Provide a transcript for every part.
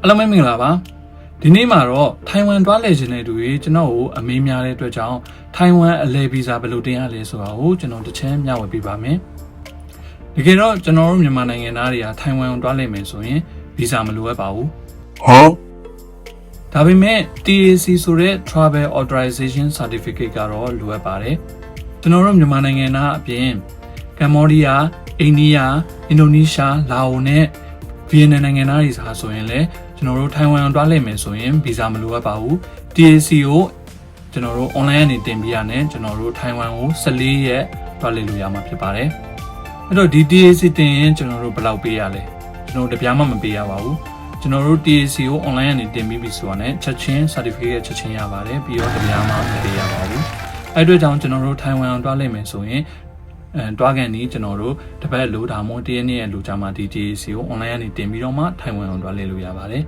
အားလုံးပဲမင်္ဂလာပါဒီနေ့မှာတော့ထိုင်ဝမ်တွားလည်ခြင်းတဲ့သူတွေကျွန်တော်ကိုအမေးများတဲ့အတွက်ကြောင့်ထိုင်ဝမ်အလဲဗီဇာဘယ်လိုတင်ရလဲဆိုတာကိုကျွန်တော်တစ်ချက်မျှဝေပေးပါမယ်တကယ်တော့ကျွန်တော်တို့မြန်မာနိုင်ငံသားတွေကထိုင်ဝမ်ကိုတွားလည်မယ်ဆိုရင်ဗီဇာမလိုအပ်ပါဘူးဟမ်ဒါပေမဲ့ TAC ဆိုတဲ့ Travel Authorization Certificate ကတော့လိုအပ်ပါတယ်ကျွန်တော်တို့မြန်မာနိုင်ငံသားအပြင်ကမ္ဘောဒီးယားအိန္ဒိယအင်ဒိုနီးရှားလာအိုနဲ့ဗီ ယက်နမ်နိုင်ငံသားတွေစာဆိုရင်လည်းကျွန်တော်တို့ထိုင်ဝမ်ကိုတွားလိမ့်မယ်ဆိုရင်ဗီဇာမလိုအပ်ပါဘူး TAC ကိုကျွန်တော်တို့ online ကနေတင်ပြရတယ်ကျွန်တော်တို့ထိုင်ဝမ်ကို14ရက်တွားလိမ့်လို့ရမှာဖြစ်ပါတယ်အဲ့တော့ဒီ TAC တင်ရင်ကျွန်တော်တို့ဘယ်လောက်ပေးရလဲကျွန်တော်တို့တပြားမှမပေးရပါဘူးကျွန်တော်တို့ TAC ကို online ကနေတင်ပြီးပြီဆိုတာနဲ့ချက်ချင်း certificate ချက်ချင်းရပါတယ်ပြီးတော့တရားမှမပေးရပါဘူးအဲ့အတွက်ကြောင့်ကျွန်တော်တို့ထိုင်ဝမ်အောင်တွားလိုက်မယ်ဆိုရင် အဲတွားကန်ဒီကျွန်တော်တို့တစ်ပတ်လိုဒါမှမဟုတ်တရက်နေ့ရဲ့လိုကြမှာဒီ TAC ကို online ကနေတင်ပြီးတော့မှထိုင်ဝမ်အောင်တွားလိုက်လို့ရပါတယ်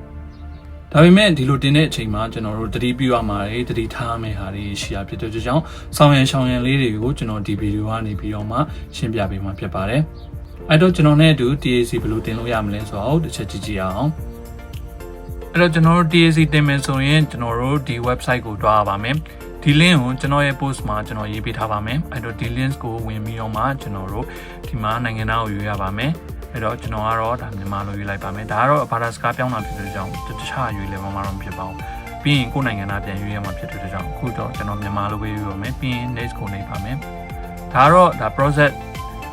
ဒါပေမဲ့ဒီလိုတင်တဲ့အချိန်မှာကျွန်တော်တို့တတိပြုရမှာတွေတတိထားရမယ့်ဟာတွေရှိရဖြစ်တဲ့ကြောင့်ဆောင်ရန်ရှောင်ရန်လေးတွေကိုကျွန်တော်ဒီဗီဒီယိုကနေပြီးတော့မှရှင်းပြပေးမှာဖြစ်ပါတယ်အဲ့တော့ကျွန်တော်နဲ့အတူ TAC ဘယ်လိုတင်လို့ရမလဲဆိုတော့တစ်ချက်ကြည့်ကြည့်အောင်အဲ့တော့ကျွန်တော်တို့ TAC တင်မယ်ဆိုရင်ကျွန်တော်တို့ဒီ website ကိုတွားရပါမယ် ဒီ link ကိုကျွန်တော်ရဲ့ post မှာကျွန်တော်ရေးပေးထားပါမယ်အဲ့တော့ဒီ link ကိုဝင်ပြီးတော့မှကျွန်တော်တို့ဒီမှာနိုင်ငံသားကိုယူရပါမယ်အဲ့တော့ကျွန်တော်ကတော့ဒါမြန်မာလိုရေးလိုက်ပါမယ်ဒါကတော့ဘာသာစကားပြောင်းတာဖြစ်တဲ့ကြောင့်တခြားရွေးလည်းမမတော့မဖြစ်ပါဘူးပြီးရင်ကိုယ်နိုင်ငံသားပြန်ရွေးရမှာဖြစ်တဲ့ကြောင့်အခုတော့ကျွန်တော်မြန်မာလိုပဲရွေးပါမယ်ပြီးရင် next ကိုနှိပ်ပါမယ်ဒါကတော့ဒါ process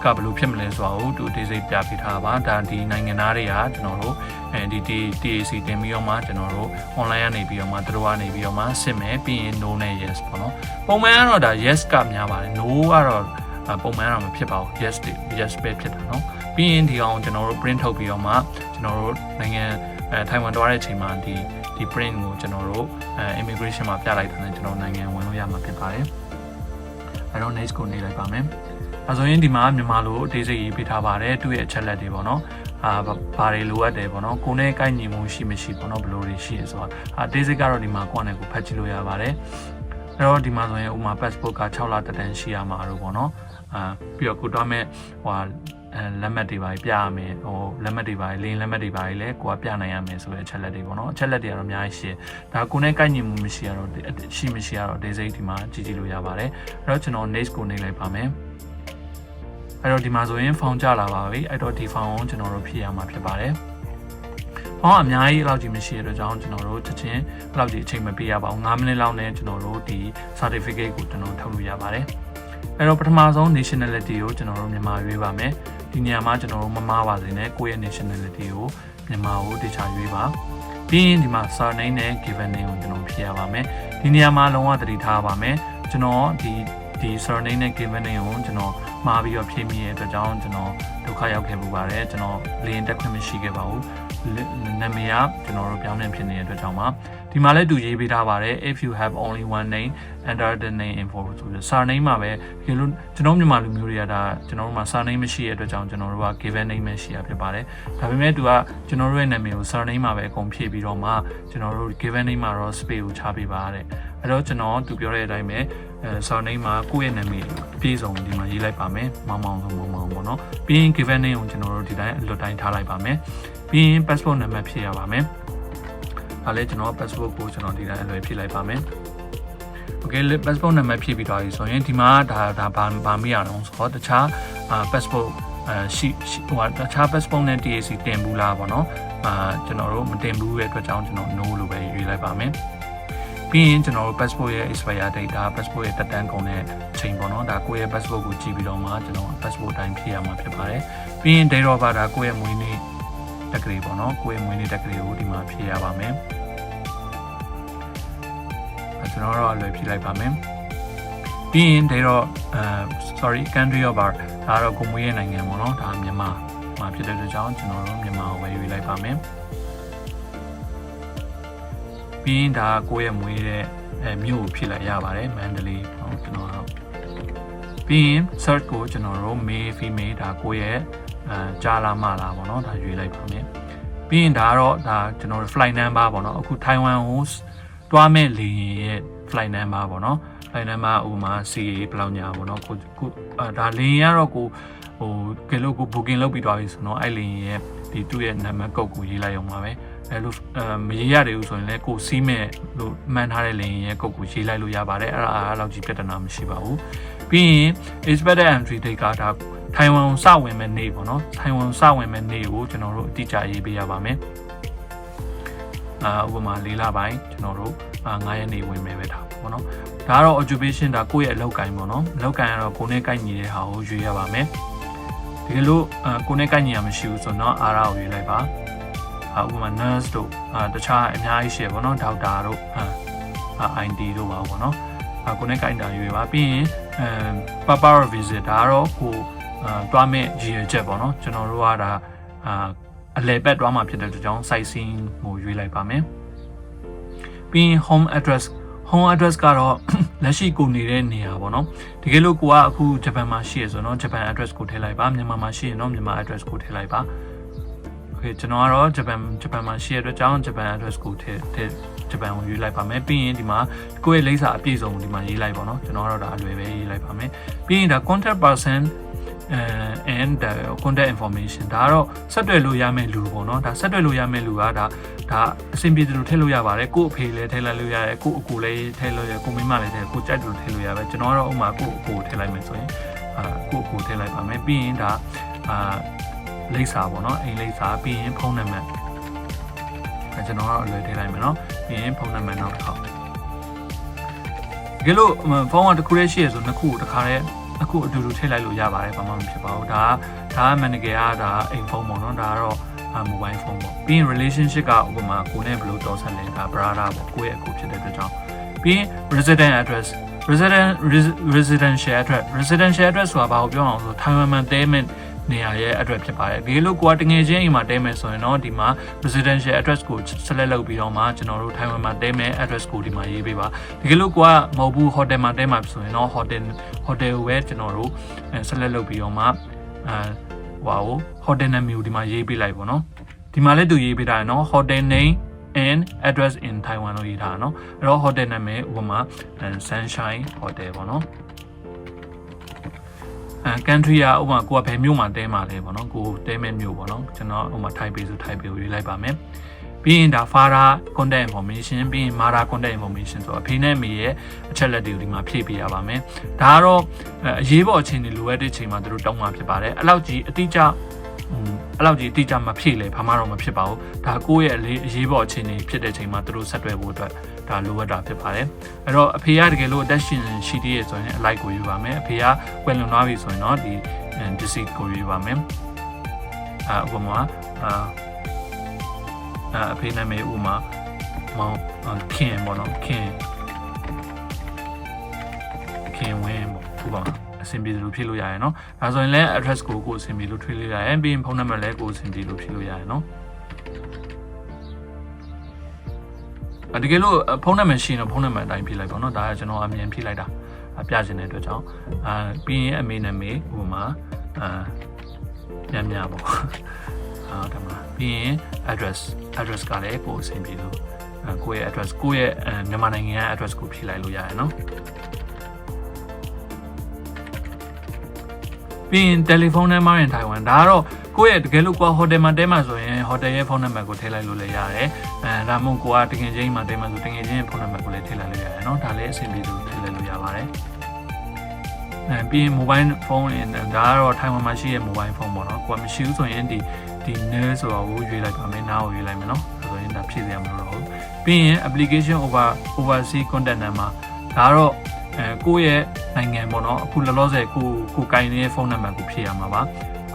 ကဘယ်လိုဖြစ်မလဲဆိုတာကိုသူအသေးစိတ်ပြပြထားပါဒါဒီနိုင်ငံသားတွေကကျွန်တော်တို့အဲဒီ TAC တင်ပြီးတော့မှကျွန်တော်တို့ online ကနေပြီးတော့မှသူတို့ကနေပြီးတော့မှစစ်မယ်ပြီးရင် no နဲ့ yes ပေါ့နော်ပုံမှန်ကတော့ဒါ yes ကများပါတယ် no ကတော့ပုံမှန်ကတော့မဖြစ်ပါဘူး yes တွေ yes ပဲဖြစ်တာနော်ပြီးရင်ဒီအောင်ကျွန်တော်တို့ print ထုတ်ပြီးတော့မှကျွန်တော်တို့နိုင်ငံအဲထိုင်ဝမ်သွားတဲ့အချိန်မှာဒီဒီ print ကိုကျွန်တော်တို့အဲ immigration မှာပြလိုက်တာနဲ့ကျွန်တော်နိုင်ငံဝင်လို့ရမှာဖြစ်ပါတယ်အဲတော့ next ကိုနေလိုက်ပါမယ် အဲဆိုရင်ဒီမှာမြန်မာလိုအသေးစိတ်ရေးပေးထားပါတယ်သူ့ရဲ့အချက်လက်တွေပေါ့နော်အာဘာတွေလိုအပ်တယ်ပေါ့နော်ကိုယ်နဲ့ကိုက်ညီမှုရှိမရှိပေါ့နော်ဘယ်လိုတွေရှိရဆိုတာအသေးစိတ်ကတော့ဒီမှာကိုယ့်နဲ့ကိုဖတ်ကြည့်လို့ရပါတယ်အဲ့တော့ဒီမှာဆိုရင်ဥမာ passport က6လတက်တန်းရှိရမှာတော့ပေါ့နော်အာပြီးတော့ကိုတွားမဲ့ဟိုအဲလက်မှတ်တွေပါပြရမယ်ဟိုလက်မှတ်တွေပါလင်းလက်မှတ်တွေပါလည်းကိုကပြနိုင်ရမယ်ဆိုတဲ့အချက်လက်တွေပေါ့နော်အချက်လက်တွေကတော့အများကြီးရှိတယ်ဒါကိုနဲ့ကိုက်ညီမှုမရှိရတော့ရှိမရှိရတော့ဒေစိတ်ဒီမှာကြည့်ကြည့်လို့ရပါတယ်အဲ့တော့ကျွန်တော် next ကိုနှိပ်လိုက်ပါမယ် အဲ့တော့ဒီမှာဆိုရင် found ကြလာပါပြီအဲ့တော့ဒီ found ကိုကျွန်တော်တို့ဖြည့်ရမှာဖြစ်ပါတယ်ဟောအများကြီးအဲ့လောက်ကြီးမရှိတဲ့အတွက်ကြောင့်ကျွန်တော်တို့ချက်ချင်းအဲ့လောက်ကြီးအချိန်မပေးရပါဘူး9မိနစ်လောက်နဲ့ကျွန်တော်တို့ဒီ certificate ကိုကျွန်တော်ထုတ်လို့ရပါတယ်အဲ့တော့ပထမဆုံး nationality ကိုကျွန်တော်တို့မြန်မာရွေးပါမယ်ဒီနေရာမှာကျွန်တော်တို့မမားပါစေနဲ့ကိုယ့်ရဲ့ nationality ကိုမြန်မာကိုတခြားရွေးပါပြီးရင်ဒီမှာ surname နဲ့ given name ကိုကျွန်တော်ဖြည့်ရပါမယ်ဒီနေရာမှာလုံးဝသတိထားပါမယ်ကျွန်တော်ဒီဒီ surname နဲ့ given name ကိုကျွန်တော် မှားပြီးတော့ဖြည့်မိရဲ့အတွက်ကြောင့်ကျွန်တော်ဒုက္ခရောက်ခဲ့ပူပါတယ်ကျွန်တော်လင်းတက်ခွင့်မရှိခဲ့ပါဘူး နာမည်ကကျွန်တော်တို့ပြောင်းပြန်ဖြစ်နေတဲ့အတွက်ကြောင့်ပါဒီမှာလည်းသူရေးပေးထားပါတယ် if you have only one name enter the name info ဆိုပြီး surname မှာပဲဒီလိုကျွန်တော်မြန်မာလူမျိုးတွေကဒါကျွန်တော်တို့မှာ surname မရှိတဲ့အတွက်ကြောင့်ကျွန်တော်တို့က given name ပဲရှိရဖြစ်ပါတယ်ဒါပေမဲ့သူကကျွန်တော်တို့ရဲ့နာမည်ကို surname မှာပဲအကုန်ဖြည့်ပြီးတော့မှကျွန်တော်တို့ given name မှာတော့ space ကိုချပေးပါတဲ့အဲ့တော့ကျွန်တော်သူပြောတဲ့အတိုင်းပဲအဲ surname မှာကိုယ့်ရဲ့နာမည်ပြည့်စုံဒီမှာရေးလိုက်ပါမယ်မောင်မောင်ဆိုမောင်မောင်ပေါ့နော်ပြီးရင် given name ကိုကျွန်တော်တို့ဒီတိုင်းအလွတ်တိုင်းထားလိုက်ပါမယ် ပြီးရင် passport နံပါတ်ဖြည့်ရပါမယ်ဒါလည်းကျွန်တော် passport ကိုကျွန်တော်ဒီတိုင်းအလွယ်ဖြည့်လိုက်ပါမယ် Okay passport နံပါတ်ဖြည့်ပြီးသွားပြီဆိုရင်ဒီမှာဒါဒါဘာဘာမေးရအောင်ဆိုတော့တခြား passport အဲရှိဟိုတခြား passport နဲ့ TAC တင်ဘူးလားပေါ့နော်အာကျွန်တော်တို့မတင်ဘူးရဲ့အတွက်ကြောင့်ကျွန်တော် no လို့ပဲရွေးလိုက်ပါမယ်ပြီးရင်ကျွန်တော်တို့ passport ရဲ့ expire date ဒါ passport ရဲ့တက်တန်းကုန်တဲ့ချိန်ပေါ့နော်ဒါကိုယ့်ရဲ့ passport ကိုကြည့်ပြီးတော့မှကျွန်တော် passport အတိုင်းဖြည့်ရမှာဖြစ်ပါတယ်ပြီးရင် date of birth ဒါကိုယ့်ရဲ့မွေးနေ့ တက်ကလေးပေါ့နော်ကိုယ့်ရဲ့မွေးနေ့တက်ကလေးကိုဒီမှာဖြည့်ရပါမယ်အဲကျွန်တော်တော့အလွယ်ဖြည့်လိုက်ပါမယ်ပြီးရင် date of အဲ sorry country of birth ဒါတော့ကိုမွေးရဲ့နိုင်ငံပေါ့နော်ဒါမြန်မာမှာဖြစ်တဲ့အတွက်ကြောင့်ကျွန်တော်တို့မြန်မာကိုပဲရွေးလိုက်ပါမယ်ပြီးရင်ဒါကိုယ့်ရဲ့မွေးတဲ့အဲမြို့ကိုဖြစ်လိုက်ရပါတယ်မန္တလေးဟုတ်ကျွန်တော်တော့ပြီးရင် search ကိုကျွန်တော်တို့ male female ဒါကိုယ့်ရဲ့ အဲကြာလာမလာပေါ့နော်ဒါရွေးလိုက်ပါမယ်ပြီးရင်ဒါကတော့ဒါကျွန်တော်တို့ flight number ပေါ့နော်အခုထိုင်ဝမ်ကိုတွားမဲ့လေယာဉ်ရဲ့ flight number ပေါ့နော် flight number ဥပမာ CA ဘယ်လောက်ညာပေါ့နော်ကိုကိုအဲဒါလေယာဉ်ကတော့ကိုဟိုကဲလို့ကို booking လုပ်ပြီးသွားပြီဆိုတော့အဲ့လေယာဉ်ရဲ့ဒီသူ့ရဲ့နံပါတ်ကုတ်ကိုရေးလိုက်အောင်ပါပဲအဲလိုအဲမရေးရတယ်ဘူးဆိုရင်လည်းကိုစီးမဲ့လို့မှန်ထားတဲ့လေရင်ရဲ့ကုတ်ကိုရေးလိုက်လို့ရပါတယ်အဲ့ဒါအဲ့လောက်ကြီးပြဿနာမရှိပါဘူးပြီးရင် expected entry date ကဒါ ထိုင်ဝမ်စဝင်မဲ့နေ့ပေါ့နော်ထိုင်ဝမ်စဝင်မဲ့နေ့ကိုကျွန်တော်တို့အတိအကျရေးပေးရပါမယ်အာဥပမာ၄လပိုင်းကျွန်တော်တို့9ရက်နေ့ဝင်မယ်ပဲထားပေါ့နော်ဒါကတော့ occupation ဒါကိုယ့်ရဲ့အလုပ်ကိုင်ပေါ့နော်အလုပ်ကိုင်ကတော့ကိုယ်နဲ့ကိုက်ညီတဲ့ဟာကိုရွေးရပါမယ်တကယ်လို့အာကိုယ်နဲ့ကိုက်ညီရမရှိဘူးဆိုတော့အားရကိုရွေးလိုက်ပါအာဥပမာ nurse တို့အာတခြားအများကြီးရှိရပေါ့နော်ဒေါက်တာတို့အာ ID တို့ပါပေါ့နော်အာကိုယ်နဲ့ကိုက်တာရွေးပါပြီးရင်အဲ purpose of visit ဒါကတော့ကို အာတွားမဲ့ရည်ရွယ်ချက်ပေါ့နော်ကျွန်တော်တို့ကဒါအာအလဲပတ်တွားမှာဖြစ်တဲ့ကြောင့် site scene ကိုရွေးလိုက်ပါမယ်ပြီးရင် home address home address ကတော့လက်ရှိကိုနေတဲ့နေရာပေါ့နော်တကယ်လို့ကိုကအခုဂျပန်မှာရှိရဆိုတော့ဂျပန် address ကိုထည့်လိုက်ပါမြန်မာမှာရှိရင်တော့မြန်မာ address ကိုထည့်လိုက်ပါ okay ကျွန်တော်ကတော့ဂျပန်ဂျပန်မှာရှိရတဲ့အတွက်ကြောင့်ဂျပန် address ကိုထည့်ထည့်ဂျပန်ကိုရွေးလိုက်ပါမယ်ပြီးရင်ဒီမှာကိုယ့်ရဲ့လိပ်စာအပြည့်စုံဒီမှာရေးလိုက်ပါတော့ကျွန်တော်ကတော့ဒါအလွယ်ပဲရေးလိုက်ပါမယ်ပြီးရင်ဒါ contact person and the contact information ဒါကတော့ဆက်သွယ်လို့ရမယ့်လူပေါ့နော်ဒါဆက်သွယ်လို့ရမယ့်လူကဒါဒါအဆင်ပြေတယ်လို့ထည့်လို့ရပါတယ်ကို့အဖေလည်းထည့်လိုက်လို့ရတယ်ကို့အကိုလည်းထည့်လို့ရကိုမိမလည်းထည့်ကိုကြိုက်တယ်လို့ထည့်လို့ရပဲကျွန်တော်ကတော့ဥမာကို့အကိုထည့်လိုက်မယ်ဆိုရင်အာကို့အကိုထည့်လိုက်ပါမယ်ပြီးရင်ဒါအာလိပ်စာပေါ့နော်အိမ်လိပ်စာပြီးရင်ဖုန်းနံပါတ်အဲကျွန်တော်ကတော့အလွယ်ထည့်လိုက်မယ်နော်ပြီးရင်ဖုန်းနံပါတ်နောက်တစ်ခေါက်တကယ်လို့ဖုန်းကတစ်ခုတည်းရှိရဆိုနှစ်ခုတစ်ခါတည်း အခုအတူတူထည့်လိုက်လို့ရပါတယ်ဘာမှမဖြစ်ပါဘူးဒါကဒါကမန်နေဂျာကဒါအိမ်ဖုန်းပေါ့နော်ဒါကတော့အမိုဘိုင်းဖုန်းပေါ့ပြီးရင် relationship ကဥပမာကိုနဲ့ဘယ်လိုတော်ဆက်လဲဒါ brother ပေါ့ကိုယ့်ရဲ့အခုဖြစ်တဲ့အတွက်ကြောင့်ပြီးရင် resident address resident residential address residential address ဆိုတာဘာကိုပြောအောင်ဆိုထိုင်ဝမ်မှာတဲမဲ့ နေရာရဲ့ address ဖြစ်ပါတယ်ဒီလိုကိုကတငယ်ချင်းအိမ်မှာတဲမယ်ဆိုရင်တော့ဒီမှာ residential address ကို select လုပ်ပြီးတော့မှကျွန်တော်တို့ထိုင်ဝမ်မှာတဲမယ် address ကိုဒီမှာရေးပေးပါဒီလိုကိုကမဟုတ်ဘူး hotel မှာတဲမှာဆိုရင်တော့ hotel hotel ကိုပဲကျွန်တော်တို့ select လုပ်ပြီးတော့မှအဲဟို hotel name ကိုဒီမှာရေးပေးလိုက်ပေါ့နော်ဒီမှာလည်းသူရေးပေးတာနော် hotel name and address in Taiwan လို့ရေးထားတာเนาะအဲ့တော့ hotel နာမည်ဥပမာ Sunshine Hotel ပေါ့เนาะ အဲ country ကဥပမာကိုကဘယ်မြို့မှာတဲမှာလဲပေါ့နော်ကိုတဲမဲ့မြို့ပေါ့နော်ကျွန်တော်ဥပမာ type ပေးဆို type ပေးကိုရေးလိုက်ပါမယ်ပြီးရင်ဒါ father contact information ပြီးရင် mother contact information ဆိုတော့အဖေနဲ့အမေရဲ့အချက်လက်တွေကိုဒီမှာဖြည့်ပေးရပါမယ်ဒါကတော့အရေးပေါ်အခြေအနေလိုအပ်တဲ့အချိန်မှာတို့တောင်းမှာဖြစ်ပါတယ်အဲ့လောက်ကြီးအတိအကျ အဲ့လောက်ကြီးအတိအကျမဖြည့်လေဘာမှတော့မဖြစ်ပါဘူးဒါကိုယ့်ရဲ့အရေးပေါ်အခြေအနေဖြစ်တဲ့အချိန်မှာတို့ဆက်တွဲဖို့အတွက်ဒါလိုအပ်တာဖြစ်ပါတယ်အဲ့တော့အဖေကတကယ်လို့အသက်ရှင်ရှိသေးရဆိုရင်အလိုက်ကိုယူပါမယ်အဖေကကွယ်လွန်သွားပြီဆိုရင်တော့ဒီ disease ကိုယူပါမယ်အာဥပမာအာအဖေနာမည်ဥမာမောင်ခင်ပေါ့နော်ခင်ခင်ဝင်းပေါ့ဥပမာ အဆင်ပြေသလိုဖြည့်လို့ရရယ်နော်ဒါဆိုရင်လည်း address ကိုကိုအဆင်ပြေလို့ထွေးလို့ရရယ်ပြီးရင်ဖုန်းနံပါတ်လည်းကိုအဆင်ပြေလို့ဖြည့်လို့ရရယ်နော်အတကယ်လို့ဖုန်းနံပါတ်ရှိရင်ဖုန်းနံပါတ်အတိုင်းဖြည့်လိုက်ပါတော့ဒါကကျွန်တော်အမြင်ဖြည့်လိုက်တာအပြခြင်းတဲ့အတွက်ကြောင့်အာပြီးရင်အမေနာမည်ဥပမာအာညံ့ညပေါ့အာဒါမှပြီးရင် address address ကလည်းကိုအဆင်ပြေလို့ကိုယ့်ရဲ့ address ကိုယ့်ရဲ့မြန်မာနိုင်ငံရဲ့ address ကိုဖြည့်လိုက်လို့ရတယ်နော် ပြီးရင်တယ်လီဖုန်းနံပါတ်ရင်ထိုင်ဝမ်ဒါကတော့ကိုယ့်ရဲ့တကယ်လို့ကိုဟိုတယ်မှာတဲမှာဆိုရင်ဟိုတယ်ရဲ့ဖုန်းနံပါတ်ကိုထည့်လိုက်လို့လည်းရတယ်အဲဒါမှမဟုတ်ကိုကတကယ်ချင်းမှာတဲမှာဆိုတကယ်ချင်းရဲ့ဖုန်းနံပါတ်ကိုလည်းထည့်လိုက်လို့ရတယ်เนาะဒါလည်းအဆင်ပြေလို့ထည့်လိုက်လို့ရပါတယ်အဲပြီးရင် mobile phone ဒါကတော့ထိုင်ဝမ်မှာရှိတဲ့ mobile phone ပေါ့နော်ကိုကမရှိဘူးဆိုရင်ဒီဒီ nail ဆိုတော့ကိုရွေးလိုက်ပါမယ်နားကိုရွေးလိုက်မယ်เนาะဆိုရင်ဒါဖြည့်စရာမလိုတော့ဘူးပြီးရင် application over overseas contact number ဒါကတော့အဲကိုယ့်ရဲ့ နိုင်ငံပေါ့နော်အခုလောလောဆယ်ကိုကိုကင်နေတဲ့ဖုန်းနံပါတ်ကိုဖြည့်ရမှာပါ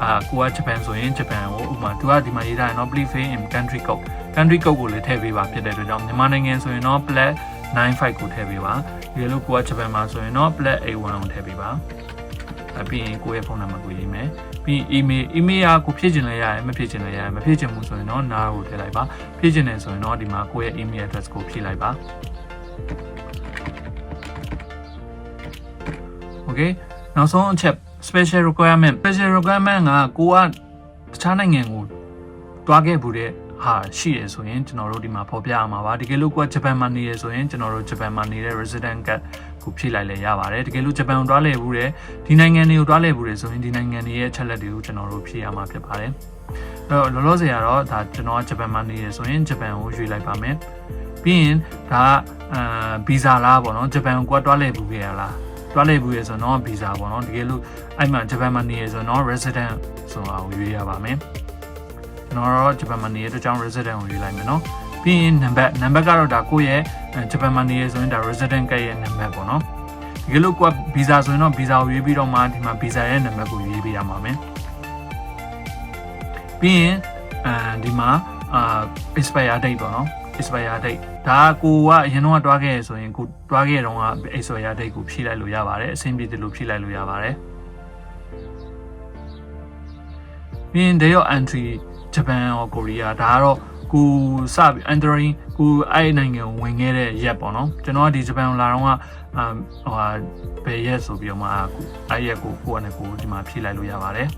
အာကိုကဂျပန်ဆိုရင်ဂျပန်ကိုဥပမာသူကဒီမှာရေးထားတယ်နော် please fill in country code country code ကိုလည်းထည့်ပေးပါဖြစ်တဲ့အတွက်ကြောင့်မြန်မာနိုင်ငံဆိုရင်တော့ plus 95ကိုထည့်ပေးပါဒီလိုကိုကဂျပန်မှာဆိုရင်တော့ plus 81ကိုထည့်ပေးပါအပြီးရင်ကိုယ့်ရဲ့ဖုန်းနံပါတ်ကိုရေးမယ်ပြီး email email ကကိုဖြည့်ချင်လဲရတယ်မဖြည့်ချင်လဲရတယ်မဖြည့်ချင်ဘူးဆိုရင်တော့နားကိုထည့်လိုက်ပါဖြည့်ချင်တယ်ဆိုရင်တော့ဒီမှာကိုယ့်ရဲ့ email address ကိုဖြည့်လိုက်ပါ okay နောက်ဆုံးအချက် special requirement special requirement ကကိုကတခြားနိုင်ငံကိုတွားခဲ့ဘူးတဲ့ဟာရှိရဆိုရင်ကျွန်တော်တို့ဒီမှာဖော်ပြရမှာပါတကယ်လို့ကိုကဂျပန်မှာနေရဆိုရင်ကျွန်တော်တို့ဂျပန်မှာနေတဲ့ resident card ကိုဖြည့်လိုက်လဲရပါတယ်တကယ်လို့ဂျပန်ကိုတွားလဲဘူးတဲ့ဒီနိုင်ငံတွေကိုတွားလဲဘူးတဲ့ဆိုရင်ဒီနိုင်ငံတွေရဲ့အချက်လက်တွေကိုကျွန်တော်တို့ဖြည့်ရမှာဖြစ်ပါတယ်အဲ့တော့လောလောဆယ်ကတော့ဒါကျွန်တော်ကဂျပန်မှာနေရဆိုရင်ဂျပန်ကိုရွေးလိုက်ပါမယ်ပြီးရင်ဒါကအာဗီဇာလားပေါ့နော်ဂျပန်ကိုတွားလဲဘူးခဲ့ရလား တွားလဲဘူးရဆိုတော့ဗီဇာပေါ့နော်တကယ်လို့အဲ့မှာဂျပန်မှာနေရဆိုတော့ resident ဆိုတာကိုရွေးရပါမယ်ကျွန်တော်တော့ဂျပန်မှာနေတဲ့ကြောင့် resident ကိုရွေးလိုက်မယ်နော်ပြီးရင် number number ကတော့ဒါကိုယ့်ရဲ့ဂျပန်မှာနေရဆိုရင်ဒါ resident ကရဲ့ number ပေါ့နော်ဒီလိုကိုဗီဇာဆိုရင်တော့ဗီဇာကိုရွေးပြီးတော့မှဒီမှာဗီဇာရဲ့ number ကိုရွေးပေးရမှာမယ်ပြီးရင်အဲဒီမှာအာ expire date ပေါ့နော် expire date ဒါကကိုကအရင်တော့တွားခဲ့ရဆိုရင်ကိုတွားခဲ့တုန်းက expire date ကိုဖြည့်လိုက်လို့ရပါတယ်အဆင်ပြေတယ်လို့ဖြည့်လိုက်လို့ရပါတယ်ပြီးရင် day of entry Japan or Korea ဒါကတော့ကိုစပြီး entering ကိုအဲ့နိုင်ငံကိုဝင်ခဲ့တဲ့ရက်ပေါ့နော်ကျွန်တော်ကဒီဂျပန်ကိုလာတော့ကဟိုဟာဘယ်ရက်ဆိုပြီးတော့မှအဲ့ရက်ကိုကိုကနေကိုဒီမှာဖြည့်လိုက်လို့ရပါတယ်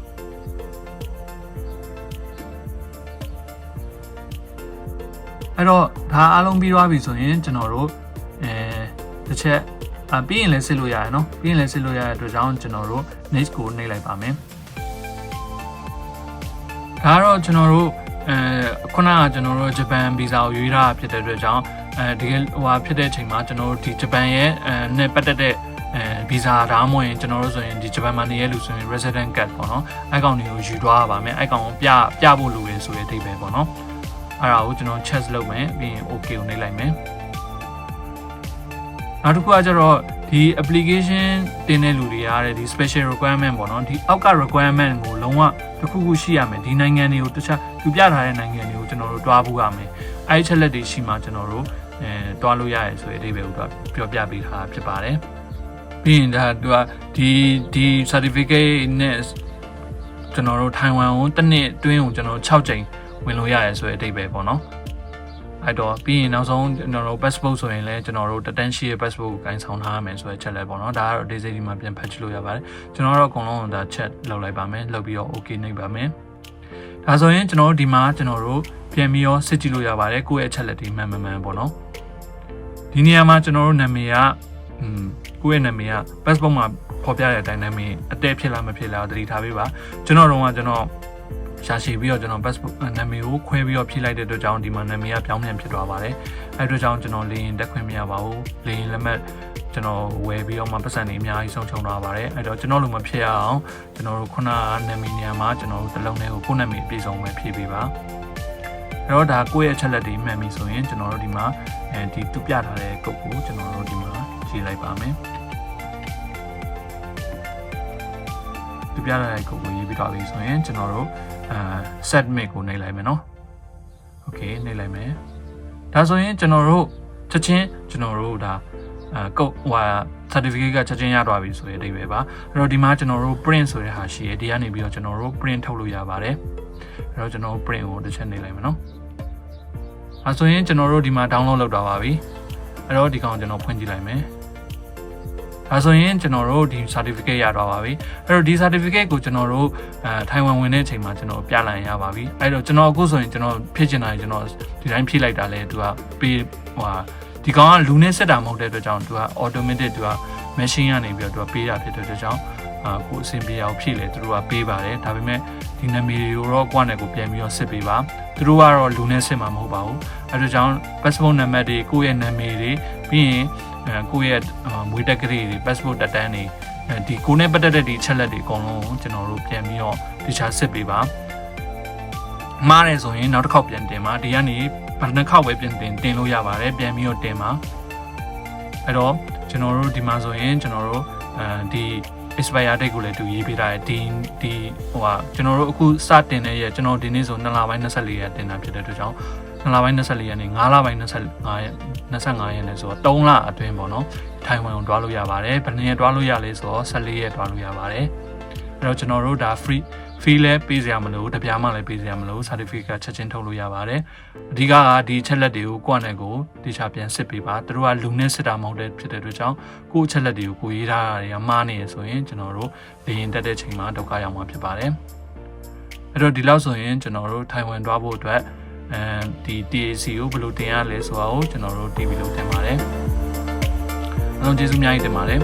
အဲ့တော့ဒါအားလုံးပြီးသွားပြီဆိုရင်ကျွန်တော်တို့အဲတစ်ချက်အပြီးရင်လည်းစစ်လို့ရတယ်နော်ပြီးရင်လည်းစစ်လို့ရတဲ့အတွက်ကြောင့်ကျွန်တော်တို့ next ကိုနှိပ်လိုက်ပါမယ်ဒါကတော့ကျွန်တော်တို့အဲခုနကကျွန်တော်တို့ဂျပန်ဗီဇာကိုရွေးထားတာဖြစ်တဲ့အတွက်ကြောင့်အဲတကယ်ဟိုဟာဖြစ်တဲ့အချိန်မှာကျွန်တော်တို့ဒီဂျပန်ရဲ့အဲနဲ့ပတ်သက်တဲ့အဲဗီဇာဒါမှမဟုတ်ရင်ကျွန်တော်တို့ဆိုရင်ဒီဂျပန်မှာနေရလူဆိုရင် resident card ပေါ့နော်အဲ့ကောင်တွေကိုယူသွားရပါမယ်အဲ့ကောင်ကိုပြပြဖို့လိုတယ်ဆိုတဲ့အဓိပ္ပာယ်ပေါ့နော် အဲ့ဒါကိုကျွန်တော် check လုပ်မယ်ပြီးရင် okay ကိုနှိပ်လိုက်မယ်နောက်တစ်ခုကကျတော့ဒီ application တင်တဲ့လူတွေရတဲ့ဒီ special requirement ပေါ့နော်ဒီအောက်က requirement ကိုလုံးဝတစ်ခုခုရှိရမယ်ဒီနိုင်ငံတွေကိုတခြားသူပြထားတဲ့နိုင်ငံတွေကိုကျွန်တော်တို့တွားဖို့ရမယ်အဲ့ဒီချက်လက်တွေရှိမှကျွန်တော်တို့အဲတွားလို့ရရဲဆိုတဲ့အဓိပ္ပာယ်ကိုပြောပြပေးထားဖြစ်ပါတယ်ပြီးရင်ဒါသူကဒီဒီ certificate နဲ့ကျွန်တော်တို့ထိုင်ဝမ်ကိုတစ်နှစ်အတွင်းကိုကျွန်တော်6ကြိမ် ဝင်လို့ရရဲဆိုတဲ့အဓိပ္ပာယ်ပေါ့နော်အဲ့တော့ပြီးရင်နောက်ဆုံးကျွန်တော်တို့ passport ဆိုရင်လည်းကျွန်တော်တို့တတန်းရှိရဲ့ passport ကိုကင်ဆောင်ထားရမယ်ဆိုတဲ့ချက်လဲပေါ့နော်ဒါကတော့ daisy ဒီမှာပြန်ဖတ်ကြည့်လို့ရပါတယ်ကျွန်တော်တို့အကုန်လုံးဒါ chat လုပ်လိုက်ပါမယ်လုပ်ပြီးတော့ okay နှိပ်ပါမယ်ဒါဆိုရင်ကျွန်တော်တို့ဒီမှာကျွန်တော်တို့ပြန်ပြီးတော့စစ်ကြည့်လို့ရပါတယ်ကိုယ့်ရဲ့အချက်လက်တွေမှန်မှန်မှန်ပေါ့နော်ဒီနေရာမှာကျွန်တော်တို့နာမည်ကอืมကိုယ့်ရဲ့နာမည်က passport မှာဖော်ပြတဲ့အတိုင်းနာမည်အတဲဖြစ်လားမဖြစ်လားသတိထားပေးပါကျွန်တော်တို့ကကျွန်တော် ရှာရှည်ပြီးတော့ကျွန်တော် passport နာမည်ကိုခွဲပြီးတော့ဖြည့်လိုက်တဲ့အတွက်ကြောင့်ဒီမှာနာမည်ကပြောင်းပြန်ဖြစ်သွားပါတယ်အဲအတွက်ကြောင့်ကျွန်တော်လေရင်တက်ခွင့်မရပါဘူးလေရင်လက်မှတ်ကျွန်တော်ဝယ်ပြီးတော့မှပတ်စံတွေအများကြီးဆုံးချုံသွားပါတယ်အဲတော့ကျွန်တော်လိုမဖြစ်အောင်ကျွန်တော်တို့ခုနကနာမည်နေရာမှာကျွန်တော်တို့တစ်လုံးလေးကိုကိုယ့်နာမည်အပြည့်စုံပဲဖြည့်ပေးပါအဲ့တော့ဒါကိုယ့်ရဲ့အချက်လက်တွေမှန်ပြီဆိုရင်ကျွန်တော်တို့ဒီမှာအဲဒီတူပြထားတဲ့ကုတ်ကိုကျွန်တော်တို့ဒီမှာရေးလိုက်ပါမယ်တူပြထားတဲ့ကုတ်ကိုရေးပြီးတော့ပြီဆိုရင်ကျွန်တော်တို့ အာ set mic ကိုနှိပ်လိုက်မယ်နော် okay နှိပ်လိုက်မယ်ဒါဆိုရင်ကျွန်တော်တို့ချက်ချင်းကျွန်တော်တို့ဒါအာကုတ်ဟို certificate ကချက်ချင်းရသွားပြီဆိုတဲ့အဓိပ္ပာယ်ပါအဲ့တော့ဒီမှာကျွန်တော်တို့ print ဆိုတဲ့ဟာရှိရဒီကနေပြီးတော့ကျွန်တော်တို့ print ထုတ်လို့ရပါတယ်အဲ့တော့ကျွန်တော်တို့ print ကိုတစ်ချက်နှိပ်လိုက်မယ်နော်အဲဆိုရင်ကျွန်တော်တို့ဒီမှာ download လုပ်တာပါပြီအဲ့တော့ဒီကောင်ကျွန်တော်ဖွင့်ကြည့်လိုက်မယ် ဒါဆိုရင်ကျွန်တော်တို့ဒီ certificate ရတော့ပါပြီအဲ့တော့ဒီ certificate ကိုကျွန်တော်တို့အဲထိုင်ဝမ်ဝင်တဲ့အချိန်မှာကျွန်တော်ပြလိုက်ရပါပြီအဲ့တော့ကျွန်တော်အခုဆိုရင်ကျွန်တော်ဖြည့်ချင်တာကျွန်တော်ဒီတိုင်းဖြည့်လိုက်တာလဲသူကပေးဟိုဟာဒီကောင်ကလူနဲ့ဆက်တာမဟုတ်တဲ့အတွက်ကြောင့်သူက automatic သူက machine ကနေပြီးတော့သူကပေးတာဖြစ်တဲ့အတွက်ကြောင့်အာကိုအဆင်ပြေအောင်ဖြည့်လေသူတို့ကပေးပါတယ်ဒါပေမဲ့ဒီနာမည်တွေကိုတော့ကိုယ့်နဲ့ကိုပြန်ပြီးတော့စစ်ပေးပါသူတို့ကတော့လူနဲ့စစ်မှာမဟုတ်ပါဘူးအဲဒါကြောင့် passport နံပါတ်တွေကိုယ့်ရဲ့နာမည်တွေပြီးရင်အဲ ကိုယ့်ရဲ့မွေးတက်ကလေးတွေ passport တက်တန်းတွေဒီကိုနဲ့ပတ်သက်တဲ့ဒီချက်လက်တွေအကုန်လုံးကျွန်တော်တို့ပြန်ပြီးတော့တခြားစစ်ပေးပါမှားတယ်ဆိုရင်နောက်တစ်ခေါက်ပြန်တင်ပါဒီကနေဘယ်နှခေါက်ပဲပြန်တင်တင်လို့ရပါတယ်ပြန်ပြီးတော့တင်ပါအဲ့တော့ကျွန်တော်တို့ဒီမှာဆိုရင်ကျွန်တော်တို့အဲဒီ expire date ကိုလည်းသူရေးပေးထားတယ်ဒီဒီဟိုဟာကျွန်တော်တို့အခုစတင်တဲ့ရက်ကျွန်တော်ဒီနေ့ဆို2လပိုင်း24ရက်တင်တာဖြစ်တဲ့အတွက်ကြောင့် 2လပိုင်း24ရက်နဲ့5လပိုင်း25ရက်25ရက်နဲ့ဆိုတော့3လအတွင်းပေါ့နော်ထိုင်ဝမ်ကိုတွားလို့ရပါတယ်ဘယ်နှစ်ရက်တွားလို့ရလဲဆိုတော့14ရက်တွားလို့ရပါတယ်အဲ့တော့ကျွန်တော်တို့ဒါ free fee လဲပေးစရာမလိုတပြားမှလည်းပေးစရာမလို certificate ချက်ချင်းထုတ်လို့ရပါတယ်အဓိကကဒီချက်လက်တွေကိုကိုယ့်နဲ့ကိုတေချာပြန်စစ်ပေးပါသူတို့ကလူနဲ့စစ်တာမဟုတ်တဲ့ဖြစ်တဲ့အတွက်ကြောင့်ကိုယ့်ချက်လက်တွေကိုကိုရေးထားတာတွေကမှားနေရဆိုရင်ကျွန်တော်တို့လေရင်တက်တဲ့ချိန်မှာဒုက္ခရောက်မှာဖြစ်ပါတယ်အဲ့တော့ဒီလောက်ဆိုရင်ကျွန်တော်တို့ထိုင်ဝမ်တွားဖို့အတွက် အဲဒီ TAC ကိုဘယ်လိုတင်ရလဲဆိုတာကိုကျွန်တော်တို့ TV လို့တင်ပါတယ်အားလုံးကျေးဇူးအများကြီးတင်ပါတယ်